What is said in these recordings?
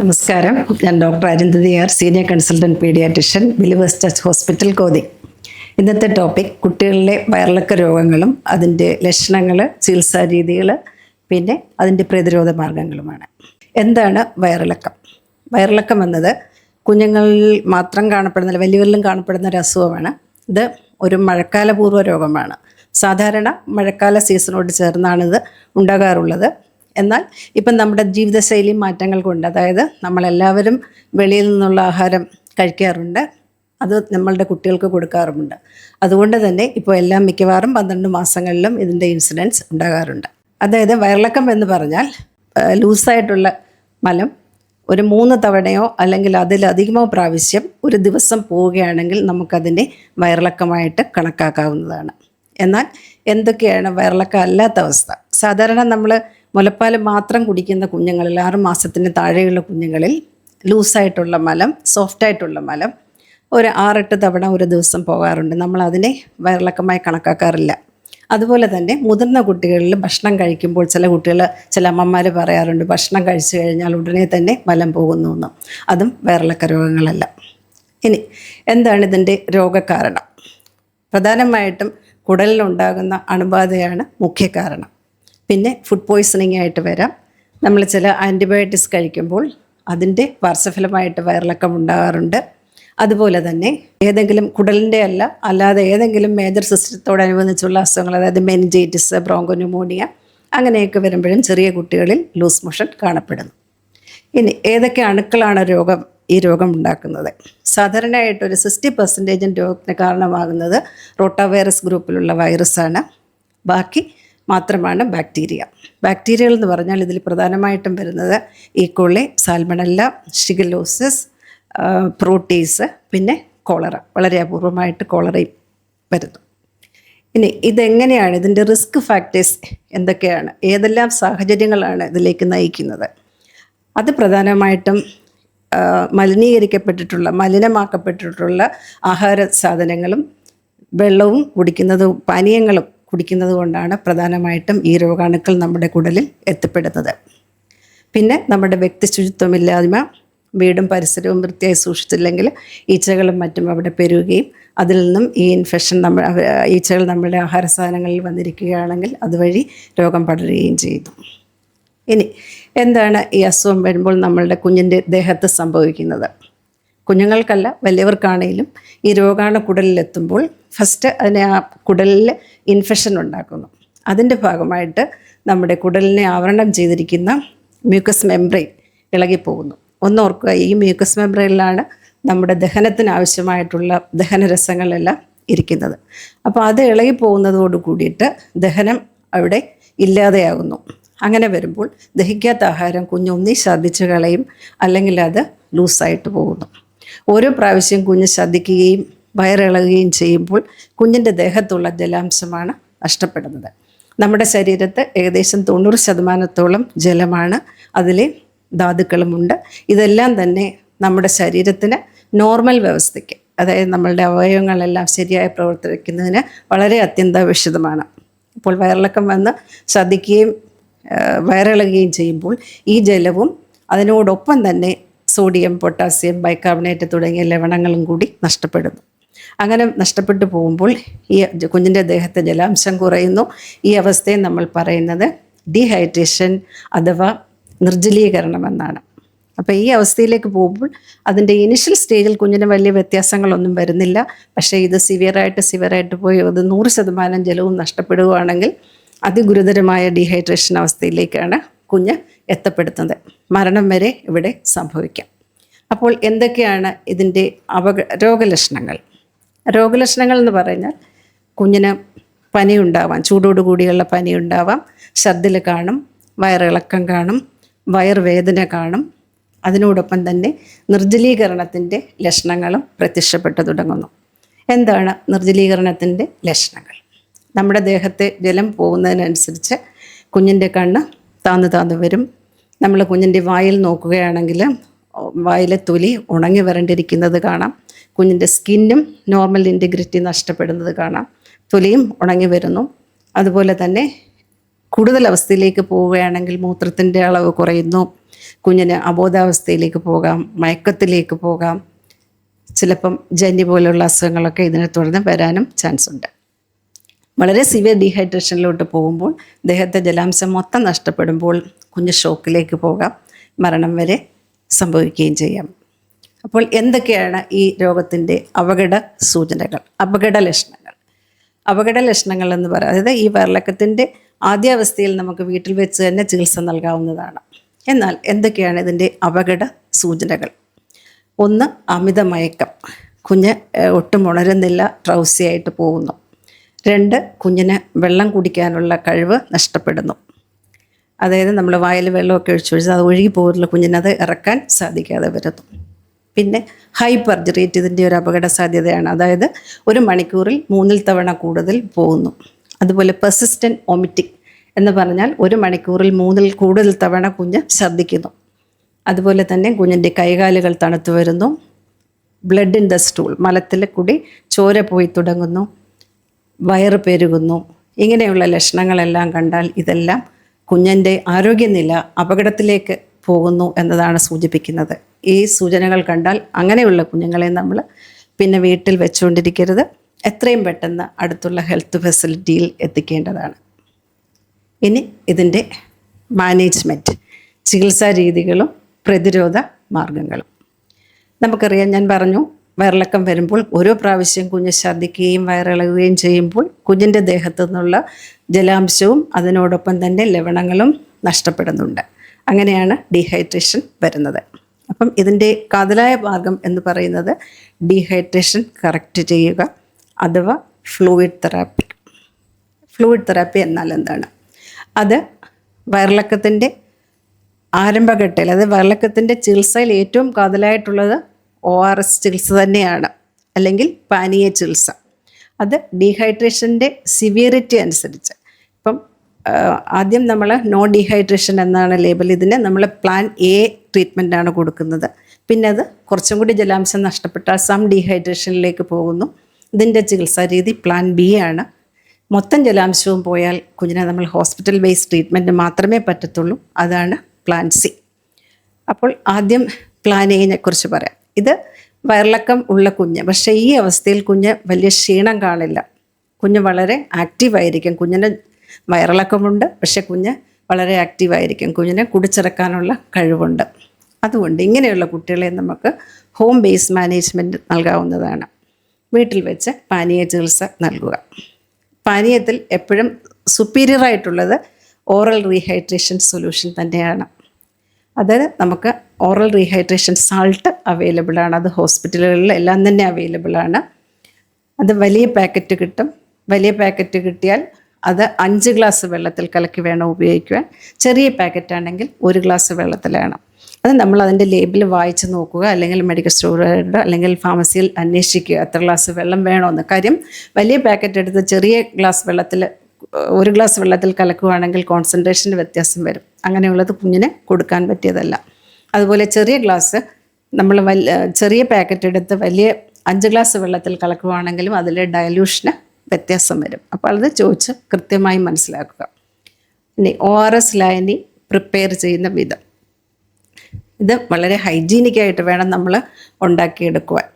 നമസ്കാരം. ഞാൻ doctor Arundhati R senior consultant pediatrician Believers Hospital Kothi. ഇന്നത്തെ ടോപ്പിക് കുട്ടികളിലെ വയറിളക്ക രോഗങ്ങളും അതിന്റെ ലക്ഷണങ്ങൾ ചികിത്സാ രീതികൾ പിന്നെ അതിന്റെ പ്രതിരോധ മാർഗങ്ങളുമാണ്. എന്താണ് വയറിളക്കം? വയറിളക്കം എന്നത് കുഞ്ഞുങ്ങളിൽ മാത്രം കാണപ്പെടുന്ന വലിയവരിലും കാണപ്പെടുന്ന ഒരു അസുഖമാണ്. ഇത് ഒരു മഴക്കാലപൂർവ രോഗമാണ്. സാധാരണ മഴക്കാല സീസണോട് ചേർന്നാണിത് ഉണ്ടാകാറുള്ളത്. എന്നാൽ ഇപ്പം നമ്മുടെ ജീവിതശൈലി മാറ്റങ്ങൾ കൊണ്ട് അതായത് നമ്മളെല്ലാവരും വെളിയിൽ നിന്നുള്ള ആഹാരം കഴിക്കാറുണ്ട് അത് നമ്മളുടെ കുട്ടികൾക്ക് കൊടുക്കാറുമുണ്ട്. അതുകൊണ്ട് തന്നെ ഇപ്പോൾ എല്ലാം മിക്കവാറും പന്ത്രണ്ട് മാസങ്ങളിലും ഇതിന്റെ ഇൻസിഡൻസ് ഉണ്ടാകാറുണ്ട്. അതായത് വയറിളക്കം എന്ന് പറഞ്ഞാൽ ലൂസായിട്ടുള്ള മലം ഒരു മൂന്ന് തവണയോ അല്ലെങ്കിൽ അതിലധികമോ പ്രാവശ്യം ഒരു ദിവസം പോവുകയാണെങ്കിൽ നമുക്കതിനെ വയറിളക്കമായിട്ട് കണക്കാക്കാവുന്നതാണ്. എന്നാൽ എന്തൊക്കെയാണ് വയറിളക്കം അല്ലാത്ത അവസ്ഥ? സാധാരണ നമ്മൾ മുലപ്പാൽ മാത്രം കുടിക്കുന്ന കുഞ്ഞുങ്ങളിൽ ആറ് മാസത്തിന് താഴെയുള്ള കുഞ്ഞുങ്ങളിൽ ലൂസായിട്ടുള്ള മലം സോഫ്റ്റായിട്ടുള്ള മലം ഒരു ആറെട്ട് തവണ ഒരു ദിവസം പോകാറുണ്ട്. നമ്മൾ അതിനെ വയറിളക്കമായി കണക്കാക്കാറില്ല. അതുപോലെ തന്നെ മുതിർന്ന കുട്ടികളിൽ ഭക്ഷണം കഴിക്കുമ്പോൾ ചില കുട്ടികൾ ചില അമ്മമാർ പറയാറുണ്ട് ഭക്ഷണം കഴിച്ചു കഴിഞ്ഞാൽ ഉടനെ തന്നെ മലം പോകുന്നു എന്ന്. അതും വയറിളക്ക രോഗങ്ങളല്ല. ഇനി എന്താണ് ഇതിന്റെ രോഗകാരണം? പ്രധാനമായിട്ടും കുടലിലുണ്ടാകുന്ന അണുബാധയാണ് മുഖ്യ കാരണം പിന്നെ ഫുഡ് പോയ്സണിങ് ആയിട്ട് വരാം. നമ്മൾ ചില ആന്റിബയോട്ടിക്സ് കഴിക്കുമ്പോൾ അതിന്റെ പാർശ്വഫലമായിട്ട് വയറിളക്കം ഉണ്ടാകാറുണ്ട്. അതുപോലെ തന്നെ ഏതെങ്കിലും കുടലിന്റെ അല്ല അല്ലാതെ ഏതെങ്കിലും മേജർ സിസ്റ്റത്തോടനുബന്ധിച്ചുള്ള അസുഖങ്ങൾ അതായത് മെനിഞ്ചൈറ്റിസ് ബ്രോങ്കോന്യൂമോണിയ അങ്ങനെയൊക്കെ വരുമ്പോഴും ചെറിയ കുട്ടികളിൽ ലൂസ് മോഷൻ കാണപ്പെടുന്നു. ഇനി ഏതൊക്കെ അണുക്കളാണ് രോഗം ഈ രോഗം ഉണ്ടാക്കുന്നത്? സാധാരണയായിട്ട് ഒരു സിക്സ്റ്റി പെർസെന്റേജും രോഗത്തിന് കാരണമാകുന്നത് റോട്ടാവൈറസ് ഗ്രൂപ്പിലുള്ള വൈറസാണ് ബാക്കി മാത്രമാണ് ബാക്ടീരിയ. ബാക്ടീരിയകൾ എന്ന് പറഞ്ഞാൽ ഇതിൽ പ്രധാനമായിട്ടും വരുന്നത് E coli salmonella shigellosis proteus പിന്നെ കോളറ. വളരെ അപൂർവമായിട്ട് കോളറയും വരുന്നു. ഇനി ഇതെങ്ങനെയാണ് ഇതിന്റെ റിസ്ക് ഫാക്ടേഴ്സ് എന്തൊക്കെയാണ് ഏതെല്ലാം സാഹചര്യങ്ങളാണ് ഇതിലേക്ക് നയിക്കുന്നത്? അത് പ്രധാനമായിട്ടും മലിനീകരിക്കപ്പെട്ടിട്ടുള്ള മലിനമാക്കപ്പെട്ടിട്ടുള്ള ആഹാര സാധനങ്ങളും വെള്ളവും കുടിക്കുന്നതും പാനീയങ്ങളും കുടിക്കുന്നത് കൊണ്ടാണ് പ്രധാനമായിട്ടും ഈ രോഗാണുക്കൾ നമ്മുടെ കുടലിൽ എത്തിപ്പെടുന്നത്. പിന്നെ നമ്മുടെ വ്യക്തി ശുചിത്വമില്ലായ്മ വീടും പരിസരവും വൃത്തിയായി സൂക്ഷിച്ചില്ലെങ്കിൽ ഈച്ചകളും മറ്റും അവിടെ പെരുകുകയും അതിൽ നിന്നും ഈ ഇൻഫെക്ഷൻ നമ്മൾ ഈച്ചകൾ നമ്മുടെ ആഹാര സാധനങ്ങളിൽ വന്നിരിക്കുകയാണെങ്കിൽ അതുവഴി രോഗം പടരുകയും ചെയ്യുന്നു ഇനി എന്താണ് ഈ അസുഖം വരുമ്പോൾ നമ്മളുടെ കുഞ്ഞിന്റെ ദേഹത്ത് സംഭവിക്കുന്നത്? കുഞ്ഞുങ്ങൾക്കല്ല വലിയവർക്കാണെങ്കിലും ഈ രോഗാണു കുടലിലെത്തുമ്പോൾ ഫസ്റ്റ് അതിനെ ആ കുടലിൽ ഇൻഫെക്ഷൻ ഉണ്ടാക്കുന്നു. അതിന്റെ ഭാഗമായിട്ട് നമ്മുടെ കുടലിനെ ആവരണം ചെയ്തിരിക്കുന്ന മ്യൂക്കസ് മെംബ്രെയിൻ ഇളകിപ്പോകുന്നു. ഒന്നോർക്കുക ഈ മ്യൂക്കസ് മെംബ്രെയിനിലാണ് നമ്മുടെ ദഹനത്തിന് ആവശ്യമായിട്ടുള്ള ദഹനരസങ്ങളെല്ലാം ഇരിക്കുന്നത്. അപ്പോൾ അത് ഇളകി പോകുന്നതോട് കൂടിയിട്ട് ദഹനം അവിടെ ഇല്ലാതെയാകുന്നു. അങ്ങനെ വരുമ്പോൾ ദഹിക്കാത്ത ആഹാരം കുഞ്ഞൊന്നി ഛർദ്ദിച്ച് കളയും അല്ലെങ്കിൽ അത് ലൂസായിട്ട് പോകുന്നു. ഓരോ പ്രാവശ്യം കുഞ്ഞ് ഛർദ്ദിക്കുകയും വയറിളകുകയും ചെയ്യുമ്പോൾ കുഞ്ഞിന്റെ ദേഹത്തുള്ള ജലാംശമാണ് നഷ്ടപ്പെടുന്നത്. നമ്മുടെ ശരീരത്ത് ഏകദേശം തൊണ്ണൂറ് ശതമാനത്തോളം ജലമാണ് അതിലെ ധാതുക്കളുമുണ്ട്. ഇതെല്ലാം തന്നെ നമ്മുടെ ശരീരത്തിന് നോർമൽ വ്യവസ്ഥയ്ക്ക് അതായത് നമ്മളുടെ അവയവങ്ങളെല്ലാം ശരിയായി പ്രവർത്തിക്കുന്നതിന് വളരെ അത്യന്താപേക്ഷിതമാണ്. ഇപ്പോൾ വയറിളക്കം വന്ന് ഛർദ്ദിക്കുകയും ആ, വയറിളകുകയും ചെയ്യുമ്പോൾ ഈ ജലവും അതിനോടൊപ്പം തന്നെ സോഡിയം പൊട്ടാസ്യം ബൈക്കാർബണേറ്റ് തുടങ്ങിയ ലവണങ്ങളും കൂടി നഷ്ടപ്പെടുന്നു. അങ്ങനെ നഷ്ടപ്പെട്ടു പോകുമ്പോൾ ഈ കുഞ്ഞിന്റെ ദേഹത്തെ ജലാംശം കുറയുന്നു. ഈ അവസ്ഥയെ നമ്മൾ പറയുന്നത് ഡീഹൈഡ്രേഷൻ അഥവാ നിർജലീകരണം എന്നാണ്. അപ്പോൾ ഈ അവസ്ഥയിലേക്ക് പോകുമ്പോൾ അതിന്റെ ഇനിഷ്യൽ സ്റ്റേജിൽ കുഞ്ഞിന് വലിയ വ്യത്യാസങ്ങളൊന്നും വരുന്നില്ല. പക്ഷേ ഇത് സിവിയറായിട്ട് സിവിയറായിട്ട് പോയി അത് നൂറ് ശതമാനം ജലവും നഷ്ടപ്പെടുകയാണെങ്കിൽ അതിഗുരുതരമായ ഡീഹൈഡ്രേഷൻ അവസ്ഥയിലേക്കാണ് കുഞ്ഞ് എത്തപ്പെടുന്നത് മരണം വരെ ഇവിടെ സംഭവിക്കാം. അപ്പോൾ എന്തൊക്കെയാണ് ഇതിന്റെ അപക രോഗലക്ഷണങ്ങൾ? രോഗലക്ഷണങ്ങൾ എന്ന് പറഞ്ഞാൽ കുഞ്ഞിന് പനി ഉണ്ടാവാം ചൂടോട് കൂടിയുള്ള പനി ഉണ്ടാവാം ഛർദിൽ കാണും വയറിളക്കം കാണും വയർവേദന കാണും. അതിനോടൊപ്പം തന്നെ നിർജലീകരണത്തിന്റെ ലക്ഷണങ്ങളും പ്രത്യക്ഷപ്പെട്ടു തുടങ്ങുന്നു. എന്താണ് നിർജലീകരണത്തിന്റെ ലക്ഷണങ്ങൾ? നമ്മുടെ ദേഹത്തെ ജലം പോകുന്നതിനനുസരിച്ച് കുഞ്ഞിന്റെ കണ്ണ് താന്നു താന്നു വരും. നമ്മൾ കുഞ്ഞിന്റെ വായിൽ നോക്കുകയാണെങ്കിൽ വായിലെ തൊലി ഉണങ്ങി വരണ്ടിരിക്കുന്നത് കാണാം. കുഞ്ഞിന്റെ സ്കിന്നും നോർമൽ ഇന്റഗ്രിറ്റി നഷ്ടപ്പെടുന്നത് കാണാം. തൊലിയും ഉണങ്ങി വരുന്നു. അതുപോലെ തന്നെ കൂടുതൽ അവസ്ഥയിലേക്ക് പോവുകയാണെങ്കിൽ മൂത്രത്തിന്റെ അളവ് കുറയുന്നു. കുഞ്ഞിന് അബോധാവസ്ഥയിലേക്ക് പോകാം മയക്കത്തിലേക്ക് പോകാം. ചിലപ്പം ജന്നി പോലെയുള്ള അസുഖങ്ങളൊക്കെ ഇതിനെ തുടർന്ന് വരാനും ചാൻസ് ഉണ്ട് വളരെ സിവിയർ ഡീഹൈഡ്രേഷനിലോട്ട് പോകുമ്പോൾ ദേഹത്തെ ജലാംശം മൊത്തം നഷ്ടപ്പെടുമ്പോൾ കുഞ്ഞ് ഷോക്കിലേക്ക് പോകാം മരണം വരെ സംഭവിക്കുകയും ചെയ്യാം. അപ്പോൾ എന്തൊക്കെയാണ് ഈ രോഗത്തിന്റെ അപകട സൂചനകൾ അപകട ലക്ഷണങ്ങൾ? അപകട ലക്ഷണങ്ങൾ എന്ന് പറയുന്നത് അതായത് ഈ വയറിളക്കത്തിന്റെ ആദ്യാവസ്ഥയിൽ നമുക്ക് വീട്ടിൽ വെച്ച് തന്നെ ചികിത്സ നൽകാവുന്നതാണ്. എന്നാൽ എന്തൊക്കെയാണ് ഇതിന്റെ അപകട സൂചനകൾ? ഒന്ന് അമിതമയക്കം കുഞ്ഞ് ഏഹ്, ഒട്ടും ഉണരുന്നില്ല ട്രൗസിയായിട്ട് പോകുന്നു. രണ്ട് കുഞ്ഞിന് വെള്ളം കുടിക്കാനുള്ള കഴിവ് നഷ്ടപ്പെടുന്നു. അതായത് നമ്മൾ വായിൽ വെള്ളമൊക്കെ ഒഴിച്ചു ഒഴിച്ച് അത് ഒഴുകി പോകുന്ന കുഞ്ഞിനത് ഇറക്കാൻ സാധിക്കാതെ വരുന്നു. പിന്നെ ഹൈപ്പർ റേറ്റ് ഇതിന്റെ ഒരു അപകട സാധ്യതയാണ്. അതായത് ഒരു മണിക്കൂറിൽ മൂന്നിൽ തവണ കൂടുതൽ പോകുന്നു. അതുപോലെ പെർസിസ്റ്റന്റ് ഒമിറ്റിക് എന്ന് പറഞ്ഞാൽ ഒരു മണിക്കൂറിൽ മൂന്നിൽ കൂടുതൽ തവണ കുഞ്ഞ് ഛർദ്ദിക്കുന്നു. അതുപോലെ തന്നെ കുഞ്ഞിന്റെ കൈകാലുകൾ തണുത്തു വരുന്നു. ബ്ലഡ് ഇൻ ദ സ്റ്റൂൾ മലത്തിൽ കൂടി ചോര പോയി തുടങ്ങുന്നു. വയറ് പെരുകുന്നു. ഇങ്ങനെയുള്ള ലക്ഷണങ്ങളെല്ലാം കണ്ടാൽ ഇതെല്ലാം കുഞ്ഞന്റെ ആരോഗ്യനില അപകടത്തിലേക്ക് പോകുന്നു എന്നതാണ് സൂചിപ്പിക്കുന്നത്. ഈ സൂചനകൾ കണ്ടാൽ അങ്ങനെയുള്ള കുഞ്ഞുങ്ങളെ നമ്മൾ പിന്നെ വീട്ടിൽ വെച്ചുകൊണ്ടിരിക്കരുത്. എത്രയും പെട്ടെന്ന് അടുത്തുള്ള ഹെൽത്ത് ഫെസിലിറ്റിയിൽ എത്തിക്കേണ്ടതാണ്. ഇനി ഇതിന്റെ മാനേജ്മെന്റ് ചികിത്സാ രീതികളും പ്രതിരോധ മാർഗങ്ങളും. നമുക്കറിയാം ഞാൻ പറഞ്ഞു വയറിളക്കം വരുമ്പോൾ ഓരോ പ്രാവശ്യം കുഞ്ഞ് ഛർദ്ദിക്കുകയും വയറിളകുകയും ചെയ്യുമ്പോൾ കുഞ്ഞിന്റെ ദേഹത്തു നിന്നുള്ള ജലാംശവും അതിനോടൊപ്പം തന്നെ ലവണങ്ങളും നഷ്ടപ്പെടുന്നുണ്ട്. അങ്ങനെയാണ് ഡീഹൈഡ്രേഷൻ വരുന്നത്. അപ്പം ഇതിന്റെ കാതലായ ഭാഗം എന്ന് പറയുന്നത് ഡീഹൈഡ്രേഷൻ കറക്റ്റ് ചെയ്യുക അഥവാ ഫ്ലൂയിഡ് തെറാപ്പി. ഫ്ലൂയിഡ് തെറാപ്പി എന്നാൽ എന്താണ്? അത് വയറിളക്കത്തിന്റെ ആരംഭഘട്ടത്തിൽ അതായത് വയറിളക്കത്തിന്റെ ചികിത്സയിൽ ഏറ്റവും കാതലായിട്ടുള്ളത് ഒ ആർ എസ് ചികിത്സ തന്നെയാണ്. അല്ലെങ്കിൽ പാനീയ ചികിത്സ. അത് ഡീഹൈഡ്രേഷന്റെ സിവിയറിറ്റി അനുസരിച്ച്. ഇപ്പം ആദ്യം നമ്മൾ നോ ഡീഹൈഡ്രേഷൻ എന്നാണ് ലേബൽ ഇതിന് നമ്മൾ പ്ലാൻ എ ട്രീറ്റ്മെന്റ് ആണ് കൊടുക്കുന്നത്. പിന്നെ അത് കുറച്ചും കൂടി ജലാംശം നഷ്ടപ്പെട്ട സം ഡീഹൈഡ്രേഷനിലേക്ക് പോകുന്നു. ഇതിന്റെ ചികിത്സാ രീതി പ്ലാൻ ബി ആണ്. മൊത്തം ജലാംശവും പോയാൽ കുഞ്ഞിനെ നമ്മൾ ഹോസ്പിറ്റൽ ബേസ്ഡ് ട്രീറ്റ്മെന്റ് മാത്രമേ പറ്റത്തുള്ളൂ. അതാണ് പ്ലാൻ സി അപ്പോൾ ആദ്യം പ്ലാൻ എനെ കുറിച്ച് പറയാം. ഇത് വയറിളക്കം ഉള്ള കുഞ്ഞ്. പക്ഷേ ഈ അവസ്ഥയിൽ കുഞ്ഞ് വലിയ ക്ഷീണം കാണില്ല. കുഞ്ഞ് വളരെ ആക്റ്റീവായിരിക്കും കുഞ്ഞിന് വയറിളക്കമുണ്ട്. പക്ഷേ കുഞ്ഞ് വളരെ ആക്റ്റീവായിരിക്കും കുഞ്ഞിനെ കുടിച്ചിറക്കാനുള്ള കഴിവുണ്ട്. അതുകൊണ്ട് ഇങ്ങനെയുള്ള കുട്ടികളെ നമുക്ക് ഹോം ബേസ് മാനേജ്മെന്റ് നൽകാവുന്നതാണ്. വീട്ടിൽ വെച്ച് പാനീയ ചികിത്സ നൽകുക. പാനീയത്തിൽ എപ്പോഴും സുപ്പീരിയർ ആയിട്ടുള്ളത് ഓറൽ റീഹൈഡ്രേഷൻ സൊല്യൂഷൻ തന്നെയാണ്. അത് നമുക്ക് ഓറൽ റീഹൈഡ്രേഷൻ സാൾട്ട് അവൈലബിൾ ആണ്. അത് ഹോസ്പിറ്റലുകളിൽ എല്ലാം തന്നെ അവൈലബിൾ ആണ്. അത് വലിയ പാക്കറ്റ് കിട്ടും. വലിയ പാക്കറ്റ് കിട്ടിയാൽ അത് അഞ്ച് ഗ്ലാസ് വെള്ളത്തിൽ കലക്കി വേണം ഉപയോഗിക്കുവാൻ. ചെറിയ പാക്കറ്റ് ആണെങ്കിൽ ഒരു ഗ്ലാസ് വെള്ളത്തിൽ വേണം. അത് നമ്മൾ അതിന്റെ ലേബിൾ വായിച്ച് നോക്കുക അല്ലെങ്കിൽ മെഡിക്കൽ സ്റ്റോറുകളുടെ അല്ലെങ്കിൽ ഫാർമസിയിൽ അന്വേഷിക്കുക എത്ര ഗ്ലാസ് വെള്ളം വേണമെന്ന് കാര്യം വലിയ പാക്കറ്റ് എടുത്ത് ചെറിയ ഗ്ലാസ് വെള്ളത്തിൽ ഒരു ഗ്ലാസ് വെള്ളത്തിൽ കലക്കുകയാണെങ്കിൽ കോൺസെൻട്രേഷന്റെ വ്യത്യാസം വരും. അങ്ങനെയുള്ളത് കുഞ്ഞിന് കൊടുക്കാൻ പറ്റിയതല്ല. അതുപോലെ ചെറിയ ഗ്ലാസ് നമ്മൾ വലിയ ചെറിയ പാക്കറ്റ് എടുത്ത് വലിയ അഞ്ച് ഗ്ലാസ് വെള്ളത്തിൽ കലക്കുവാണെങ്കിലും അതിലെ ഡയലൂഷന് വ്യത്യാസം വരും. അപ്പോൾ അത് ചോദിച്ച് കൃത്യമായി മനസ്സിലാക്കുക. ഇനി ഒ ആർ എസ് ലൈനി പ്രിപ്പയർ ചെയ്യുന്ന വിധം. ഇത് വളരെ ഹൈജീനിക്കായിട്ട് വേണം നമ്മൾ ഉണ്ടാക്കിയെടുക്കുവാൻ.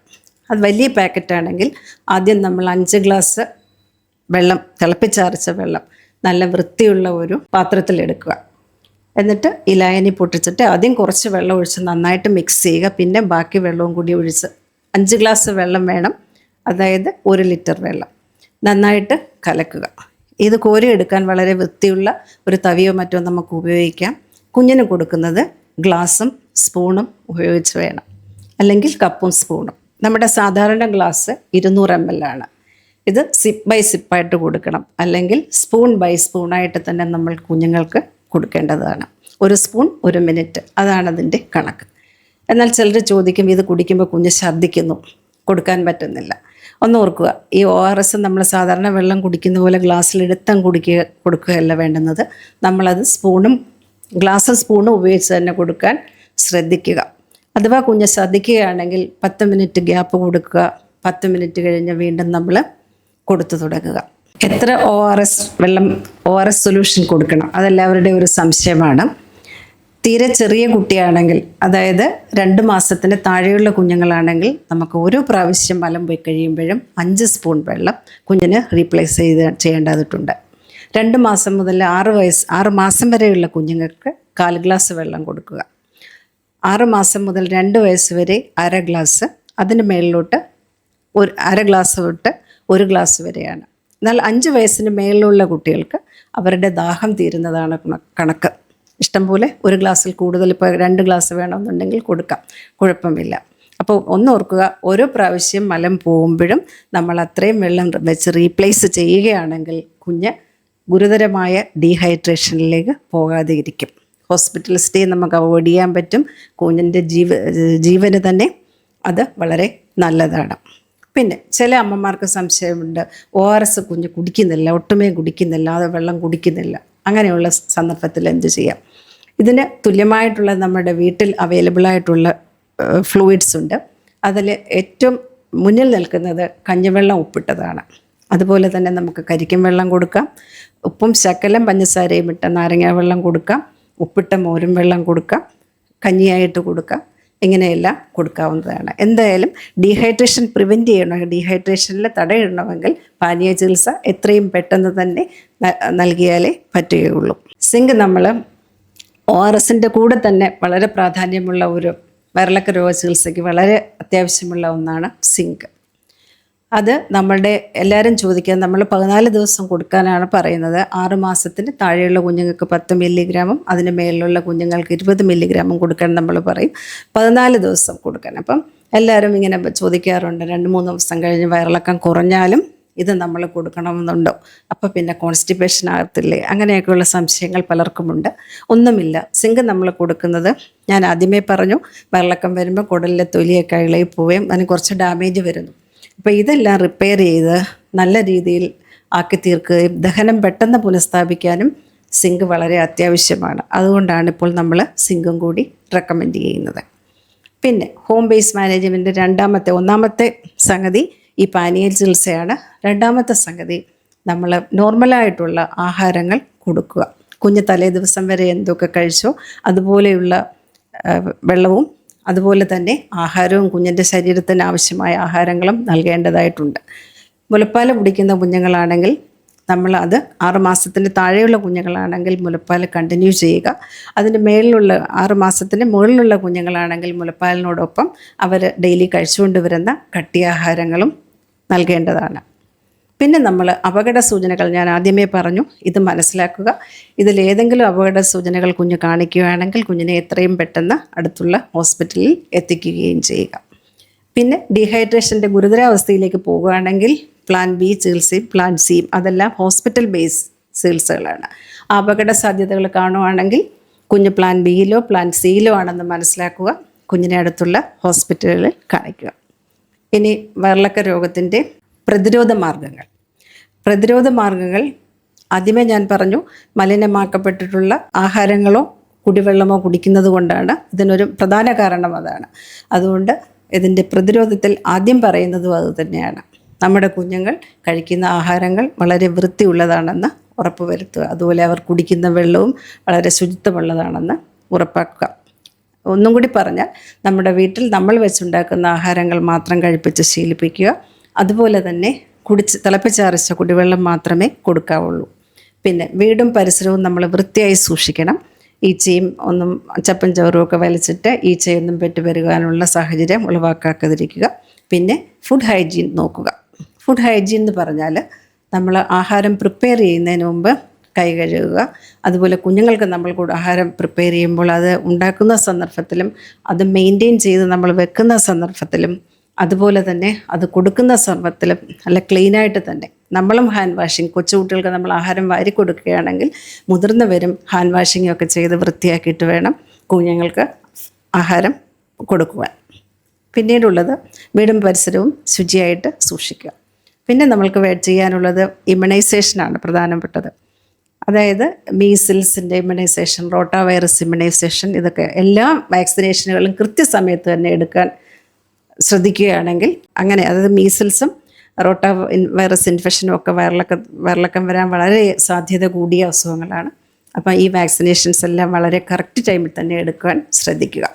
അത് വലിയ പാക്കറ്റാണെങ്കിൽ ആദ്യം നമ്മൾ അഞ്ച് ഗ്ലാസ് വെള്ളം തിളപ്പിച്ചാറിച്ച വെള്ളം നല്ല വൃത്തിയുള്ള ഒരു പാത്രത്തിൽ എടുക്കുക. എന്നിട്ട് ഇലായനി പൊട്ടിച്ചിട്ട് ആദ്യം കുറച്ച് വെള്ളം ഒഴിച്ച് നന്നായിട്ട് മിക്സ് ചെയ്യുക. പിന്നെ ബാക്കി വെള്ളവും കൂടി ഒഴിച്ച് അഞ്ച് ഗ്ലാസ് വെള്ളം വേണം. അതായത് ഒരു ലിറ്റർ വെള്ളം. നന്നായിട്ട് കലക്കുക. ഇത് കോരിയെടുക്കാൻ വളരെ വൃത്തിയുള്ള ഒരു തവിയോ മറ്റോ നമുക്ക് ഉപയോഗിക്കാം. കുഞ്ഞിന് കൊടുക്കുന്നത് ഗ്ലാസും സ്പൂണും ഉപയോഗിച്ച് വേണം. അല്ലെങ്കിൽ കപ്പും സ്പൂണും നമ്മുടെ സാധാരണ ഗ്ലാസ് ഇരുന്നൂറ് എം എൽ ആണ്. ഇത് സിപ്പ് ബൈ സിപ്പായിട്ട് കൊടുക്കണം. അല്ലെങ്കിൽ സ്പൂൺ ബൈ സ്പൂണായിട്ട് തന്നെ നമ്മൾ കുഞ്ഞുങ്ങൾക്ക് കൊടുക്കേണ്ടതാണ്. ഒരു സ്പൂൺ ഒരു മിനിറ്റ്. അതാണ് അതിന്റെ കണക്ക്. എന്നാൽ ചിലർ ചോദിക്കും ഇത് കുടിക്കുമ്പോൾ കുഞ്ഞ് ഛർദ്ദിക്കുന്നു. കൊടുക്കാൻ പറ്റുന്നില്ല. ഒന്ന് ഓർക്കുക ഈ ഒ ആർ എസ് നമ്മൾ സാധാരണ വെള്ളം കുടിക്കുന്ന പോലെ ഗ്ലാസ്സിലെടുത്തം കുടിക്കുക കൊടുക്കുകയല്ല വേണ്ടുന്നത്. നമ്മളത് സ്പൂണും ഗ്ലാസ്സും സ്പൂണും ഉപയോഗിച്ച് തന്നെ കൊടുക്കാൻ ശ്രദ്ധിക്കുക. അഥവാ കുഞ്ഞ് ശ്രദ്ധിക്കുകയാണെങ്കിൽ പത്ത് മിനിറ്റ് ഗ്യാപ്പ് കൊടുക്കുക. പത്ത് മിനിറ്റ് കഴിഞ്ഞ് വീണ്ടും നമ്മൾ കൊടുത്തു തുടങ്ങുക. എത്ര ഒ ആർ എസ് വെള്ളം ഒ ആർ എസ് സൊല്യൂഷൻ കൊടുക്കണം? അതെല്ലാവരുടെയും ഒരു സംശയമാണ്. തീരെ ചെറിയ കുട്ടിയാണെങ്കിൽ അതായത് രണ്ട് മാസത്തിന് താഴെയുള്ള കുഞ്ഞുങ്ങളാണെങ്കിൽ നമുക്ക് ഒരു പ്രാവശ്യം മലം പോയി കഴിയുമ്പോഴും അഞ്ച് സ്പൂൺ വെള്ളം കുഞ്ഞിന് റീപ്ലേസ് ചെയ്ത് ചെയ്യേണ്ടതായിട്ടുണ്ട് രണ്ട് മാസം മുതൽ ആറ് വയസ്സ് ആറ് മാസം വരെയുള്ള കുഞ്ഞുങ്ങൾക്ക് കാൽ ഗ്ലാസ് വെള്ളം കൊടുക്കുക. ആറ് മാസം മുതൽ രണ്ട് വയസ്സ് വരെ അര ഗ്ലാസ് അതിന് മേളിലോട്ട് ഒരു അര ഗ്ലാസ് തൊട്ട് ഒരു ഗ്ലാസ് വരെയാണ്. എന്നാൽ അഞ്ച് വയസ്സിന് മേളിലുള്ള കുട്ടികൾക്ക് അവരുടെ ദാഹം തീരുന്നതാണ് കണ- കണക്ക്. ഇഷ്ടംപോലെ ഒരു ഗ്ലാസ്സിൽ കൂടുതൽ ഇപ്പോൾ രണ്ട് ഗ്ലാസ് വേണമെന്നുണ്ടെങ്കിൽ കൊടുക്കാം. കുഴപ്പമില്ല. അപ്പോൾ ഒന്ന് ഓർക്കുക ഓരോ പ്രാവശ്യം മലം പോകുമ്പോഴും നമ്മൾ അത്രയും വെള്ളം വെച്ച് റീപ്ലേസ് ചെയ്യുകയാണെങ്കിൽ കുഞ്ഞ് ഗുരുതരമായ ഡീഹൈഡ്രേഷനിലേക്ക് പോകാതെ ഇരിക്കും ഹോസ്പിറ്റൽ സ്റ്റേ നമുക്ക് അവോയ്ഡ് ചെയ്യാൻ പറ്റും. കുഞ്ഞിന്റെ ജീവ ജീവന് തന്നെ അത് വളരെ നല്ലതാണ്. പിന്നെ ചില അമ്മമാർക്ക് സംശയമുണ്ട്. ഒ ആർ എസ് കുഞ്ഞ് കുടിക്കുന്നില്ല ഒട്ടുമേ കുടിക്കുന്നില്ല അത് വെള്ളം കുടിക്കുന്നില്ല. അങ്ങനെയുള്ള സന്ദർഭത്തിൽ എന്ത് ചെയ്യാം? ഇതിന് തുല്യമായിട്ടുള്ള നമ്മുടെ വീട്ടിൽ അവൈലബിൾ ആയിട്ടുള്ള ഫ്ലൂയിഡ്സ് ഉണ്ട്. അതിൽ ഏറ്റവും മുന്നിൽ നിൽക്കുന്നത് കഞ്ഞിവെള്ളം ഉപ്പിട്ടതാണ്. അതുപോലെ തന്നെ നമുക്ക് കരിക്കും വെള്ളം കൊടുക്കാം. ഉപ്പും ശക്കലം പഞ്ചസാരയും ഇട്ട നാരങ്ങാ വെള്ളം കൊടുക്കാം. ഉപ്പിട്ട മോരും വെള്ളം കൊടുക്കാം. കഞ്ഞിയായിട്ട് കൊടുക്കാം. ഇങ്ങനെയെല്ലാം കൊടുക്കാവുന്നതാണ്. എന്തായാലും ഡീഹൈഡ്രേഷൻ പ്രിവെന്റ് ചെയ്യണമെങ്കിൽ ഡീഹൈഡ്രേഷനിൽ തടയിടണമെങ്കിൽ പാനീയ ചികിത്സ എത്രയും പെട്ടെന്ന് തന്നെ നൽകിയാലേ പറ്റുകയുള്ളൂ. സിങ്ക് നമ്മൾ ഒ ആർ എസിന്റെ കൂടെ തന്നെ വളരെ പ്രാധാന്യമുള്ള ഒരു വയറിളക്ക രോഗ ചികിത്സയ്ക്ക് വളരെ അത്യാവശ്യമുള്ള ഒന്നാണ് സിങ്ക് അത് നമ്മളുടെ എല്ലാവരും ചോദിക്കുക നമ്മൾ പതിനാല് ദിവസം കൊടുക്കാനാണ് പറയുന്നത്. ആറ് മാസത്തിന് താഴെയുള്ള കുഞ്ഞുങ്ങൾക്ക് പത്ത് മില്ലിഗ്രാമും അതിന് മേളിലുള്ള കുഞ്ഞുങ്ങൾക്ക് ഇരുപത് മില്ലിഗ്രാമും കൊടുക്കാൻ നമ്മൾ പറയും. പതിനാല് ദിവസം കൊടുക്കാൻ. അപ്പം എല്ലാവരും ഇങ്ങനെ ചോദിക്കാറുണ്ട്. രണ്ട് മൂന്ന് ദിവസം കഴിഞ്ഞ് വയറിളക്കം കുറഞ്ഞാലും ഇത് നമ്മൾ കൊടുക്കണമെന്നുണ്ടോ? അപ്പോൾ പിന്നെ കോൺസ്റ്റിപ്പേഷൻ ആകത്തില്ലേ? അങ്ങനെയൊക്കെയുള്ള സംശയങ്ങൾ പലർക്കുമുണ്ട്. ഒന്നുമില്ല. സിങ്ക് നമ്മൾ കൊടുക്കുന്നത് ഞാൻ ആദ്യമേ പറഞ്ഞു. വയറിളക്കം വരുമ്പോൾ കുടലിലെ തൊലിയൊക്കെ ഇളകി പോവുകയും അതിന് കുറച്ച് ഡാമേജ് വരുന്നു. അപ്പോൾ ഇതെല്ലാം റിപ്പയർ ചെയ്ത് നല്ല രീതിയിൽ ആക്കി തീർക്കുകയും ദഹനം പെട്ടെന്ന് പുനഃസ്ഥാപിക്കാനും സിങ്ക് വളരെ അത്യാവശ്യമാണ്. അതുകൊണ്ടാണ് ഇപ്പോൾ നമ്മൾ സിങ്കും കൂടി റെക്കമെൻഡ് ചെയ്യുന്നത്. പിന്നെ ഹോം ബേസ് മാനേജ്മെന്റ് രണ്ടാമത്തെ ഒന്നാമത്തെ സംഗതി ഈ പാനീയ ചികിത്സയാണ്. രണ്ടാമത്തെ സംഗതി നമ്മൾ നോർമലായിട്ടുള്ള ആഹാരങ്ങൾ കൊടുക്കുക. കുഞ്ഞ് തലേ ദിവസം വരെ എന്തൊക്കെ കഴിച്ചോ അതുപോലെയുള്ള വെള്ളവും അതുപോലെ തന്നെ ആഹാരവും കുഞ്ഞിന്റെ ശരീരത്തിന് ആവശ്യമായ ആഹാരങ്ങളും നൽകേണ്ടതായിട്ടുണ്ട്. മുലപ്പാൽ കുടിക്കുന്ന കുഞ്ഞുങ്ങളാണെങ്കിൽ നമ്മൾ അത് ആറ് മാസത്തിന് താഴെയുള്ള കുഞ്ഞുങ്ങളാണെങ്കിൽ മുലപ്പാൽ കണ്ടിന്യൂ ചെയ്യുക. അതിന് മേളിലുള്ള ആറുമാസത്തിന് മുകളിലുള്ള കുഞ്ഞുങ്ങളാണെങ്കിൽ മുലപ്പാലിനോടൊപ്പം അവർ ഡെയിലി കഴിച്ചുകൊണ്ട് വരുന്ന കട്ടിയാഹാരങ്ങളും നൽകേണ്ടതാണ്. പിന്നെ നമ്മൾ അപകട സൂചനകൾ ഞാൻ ആദ്യമേ പറഞ്ഞു. ഇത് മനസ്സിലാക്കുക. ഇതിലേതെങ്കിലും അപകട സൂചനകൾ കുഞ്ഞ് കാണിക്കുകയാണെങ്കിൽ കുഞ്ഞിനെ എത്രയും പെട്ടെന്ന് അടുത്തുള്ള ഹോസ്പിറ്റലിൽ എത്തിക്കുകയും ചെയ്യുക. പിന്നെ ഡീഹൈഡ്രേഷന്റെ ഗുരുതരാവസ്ഥയിലേക്ക് പോകുകയാണെങ്കിൽ പ്ലാൻ ബി ചികിത്സയും പ്ലാൻ സിയും അതെല്ലാം ഹോസ്പിറ്റൽ ബേസ് ചികിത്സകളാണ് അപകട സാധ്യതകൾ കാണുവാണെങ്കിൽ കുഞ്ഞ് പ്ലാൻ ബിയിലോ പ്ലാൻ സിയിലോ ആണെന്ന് മനസ്സിലാക്കുക. കുഞ്ഞിനെ അടുത്തുള്ള ഹോസ്പിറ്റലുകളിൽ കാണിക്കുക. ഇനി വയറിളക്ക രോഗത്തിന്റെ പ്രതിരോധ മാർഗങ്ങൾ. പ്രതിരോധ മാർഗങ്ങൾ ആദ്യമേ ഞാൻ പറഞ്ഞു മലിനമാക്കപ്പെട്ടിട്ടുള്ള ആഹാരങ്ങളോ കുടിവെള്ളമോ കുടിക്കുന്നത് കൊണ്ടാണ്. ഇതിനൊരു പ്രധാന കാരണം അതാണ്. അതുകൊണ്ട് ഇതിന്റെ പ്രതിരോധത്തിൽ ആദ്യം പറയുന്നതും അത് തന്നെയാണ്. നമ്മുടെ കുഞ്ഞുങ്ങൾ കഴിക്കുന്ന ആഹാരങ്ങൾ വളരെ വൃത്തിയുള്ളതാണെന്ന് ഉറപ്പുവരുത്തുക. അതുപോലെ അവർ കുടിക്കുന്ന വെള്ളവും വളരെ ശുചിത്വമുള്ളതാണെന്ന് ഉറപ്പാക്കുക. ഒന്നും കൂടി പറഞ്ഞാൽ നമ്മുടെ വീട്ടിൽ നമ്മൾ വെച്ചുണ്ടാക്കുന്ന ആഹാരങ്ങൾ മാത്രം കഴിപ്പിച്ച് ശീലിപ്പിക്കുക. അതുപോലെ തന്നെ കുടിച്ച് തിളപ്പിച്ചാറിച്ച കുടിവെള്ളം മാത്രമേ കൊടുക്കാവുള്ളൂ. പിന്നെ വീടും പരിസരവും നമ്മൾ വൃത്തിയായി സൂക്ഷിക്കണം. ഈച്ചയും ഒന്നും ചപ്പൻ ചോറും ഒക്കെ വലിച്ചിട്ട് ഈച്ചയൊന്നും പെറ്റുപെരുകാനുള്ള സാഹചര്യം ഉളവാക്കാതിരിക്കുക പിന്നെ ഫുഡ് ഹൈജീൻ നോക്കുക. ഫുഡ് ഹൈജീൻ എന്ന് പറഞ്ഞാൽ നമ്മൾ ആഹാരം പ്രിപ്പയർ ചെയ്യുന്നതിന് മുമ്പ് കൈ കഴുകുക. അതുപോലെ കുഞ്ഞുങ്ങൾക്ക് നമ്മൾ കൂടെ ആഹാരം പ്രിപ്പയർ ചെയ്യുമ്പോൾ അത് ഉണ്ടാക്കുന്ന സന്ദർഭത്തിലും അത് മെയിന്റെയിൻ ചെയ്ത് നമ്മൾ വെക്കുന്ന സന്ദർഭത്തിലും അതുപോലെ തന്നെ അത് കൊടുക്കുന്ന സന്ദർഭത്തിലും നല്ല ക്ലീനായിട്ട് തന്നെ നമ്മളും ഹാൻഡ് വാഷിങ് കൊച്ചുകുട്ടികൾക്ക് നമ്മൾ ആഹാരം വാരി കൊടുക്കുകയാണെങ്കിൽ മുതിർന്നവരും ഹാൻഡ് വാഷിംഗ് ഒക്കെ ചെയ്ത് വൃത്തിയാക്കിയിട്ട് വേണം കുഞ്ഞുങ്ങൾക്ക് ആഹാരം കൊടുക്കുവാൻ. പിന്നീടുള്ളത് വീടും പരിസരവും ശുചിയായിട്ട് സൂക്ഷിക്കുക. പിന്നെ നമ്മൾക്ക് ചെയ്യാനുള്ളത് ഇമ്മ്യൂണൈസേഷനാണ് പ്രധാനപ്പെട്ടത്. അതായത് മീസിൽസിന്റെ ഇമ്മ്യൂണൈസേഷൻ റോട്ടാ വൈറസ് ഇമ്മ്യൂണൈസേഷൻ ഇതൊക്കെ എല്ലാ വാക്സിനേഷനുകളും കൃത്യസമയത്ത് തന്നെ എടുക്കാൻ ശ്രദ്ധിക്കുകയാണെങ്കിൽ അങ്ങനെ അതായത് മീസിൽസും റോട്ട വൈറസ് ഇൻഫെക്ഷനും ഒക്കെ വയറിളക്കം വയറിളക്കം വരാൻ വളരെ സാധ്യത കൂടിയ അസുഖങ്ങളാണ്. അപ്പം ഈ വാക്സിനേഷൻസ് എല്ലാം വളരെ കറക്റ്റ് ടൈമിൽ തന്നെ എടുക്കുവാൻ ശ്രദ്ധിക്കുക.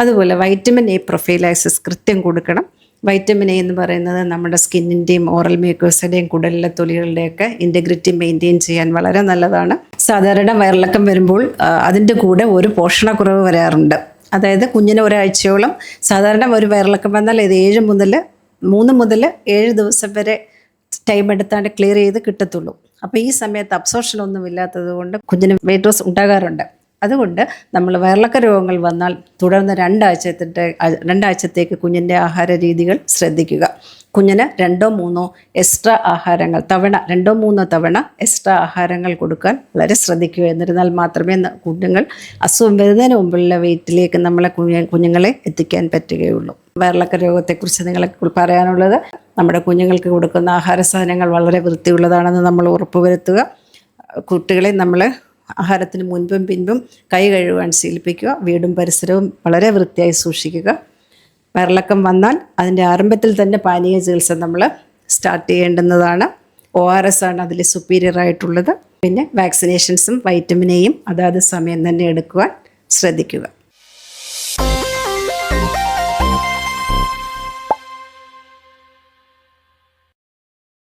അതുപോലെ വൈറ്റമിൻ എ പ്രൊഫൈലൈസിസ് കൃത്യം കൊടുക്കണം. വൈറ്റമിൻ എ എന്ന് പറയുന്നത് നമ്മുടെ സ്കിന്നിന്റെയും ഓറൽ മേക്കേഴ്സിന്റെയും കുടലിലെ തൊലികളുടെയൊക്കെ ഇന്റഗ്രിറ്റി മെയിന്റെയിൻ ചെയ്യാൻ വളരെ നല്ലതാണ്. സാധാരണ വയറിളക്കം വരുമ്പോൾ അതിന്റെ കൂടെ ഒരു പോഷണക്കുറവ് വരാറുണ്ട്. അതായത് കുഞ്ഞിന് ഒരാഴ്ചയോളം സാധാരണ ഒരു വയറിളക്കം വന്നാൽ ഇത് ഏഴ് മുതൽ മൂന്ന് മുതൽ ഏഴ് ദിവസം വരെ ടൈം എടുത്താണ്ട് ക്ലിയർ ചെയ്ത് കിട്ടത്തുള്ളൂ. അപ്പോൾ ഈ സമയത്ത് അബ്സോർഷൻ ഒന്നും ഇല്ലാത്തത് കൊണ്ട് കുഞ്ഞിന് വെയിറ്റ് ലോസ് ഉണ്ടാകാറുണ്ട്. അതുകൊണ്ട് നമ്മൾ വയറിളക്ക രോഗങ്ങൾ വന്നാൽ തുടർന്ന് രണ്ടാഴ്ചത്തെ രണ്ടാഴ്ചത്തേക്ക് കുഞ്ഞിന്റെ ആഹാര രീതികൾ ശ്രദ്ധിക്കുക. കുഞ്ഞിന് രണ്ടോ മൂന്നോ എക്സ്ട്രാ ആഹാരങ്ങൾ തവണ രണ്ടോ മൂന്നോ തവണ എക്സ്ട്രാ ആഹാരങ്ങൾ കൊടുക്കാൻ വളരെ ശ്രദ്ധിക്കുക. എന്നിരുന്നാൽ മാത്രമേ കുഞ്ഞുങ്ങൾ അസുഖം വരുന്നതിന് മുമ്പുള്ള വെയിറ്റിലേക്ക് നമ്മളെ കുഞ്ഞ കുഞ്ഞുങ്ങളെ എത്തിക്കാൻ പറ്റുകയുള്ളൂ. വയറിളക്ക രോഗത്തെക്കുറിച്ച് നിങ്ങളെ പറയാനുള്ളത് നമ്മുടെ കുഞ്ഞുങ്ങൾക്ക് കൊടുക്കുന്ന ആഹാര സാധനങ്ങൾ വളരെ വൃത്തിയുള്ളതാണെന്ന് നമ്മൾ ഉറപ്പുവരുത്തുക. കുട്ടികളെ നമ്മൾ ആഹാരത്തിന് മുൻപും പിൻപും കൈ കഴുകാൻ ശീലിപ്പിക്കുക. വീടും പരിസരവും വളരെ വൃത്തിയായി സൂക്ഷിക്കുക. വയറിളക്കം വന്നാൽ അതിന്റെ ആരംഭത്തിൽ തന്നെ പാനീയ ചികിത്സ നമ്മൾ സ്റ്റാർട്ട് ചെയ്യേണ്ടുന്നതാണ്. ഒ ആർ എസ് ആണ് അതിൽ സുപ്പീരിയർ ആയിട്ടുള്ളത്. പിന്നെ വാക്സിനേഷൻസും വൈറ്റമിനെയും അതാത് സമയം തന്നെ എടുക്കുവാൻ ശ്രദ്ധിക്കുക.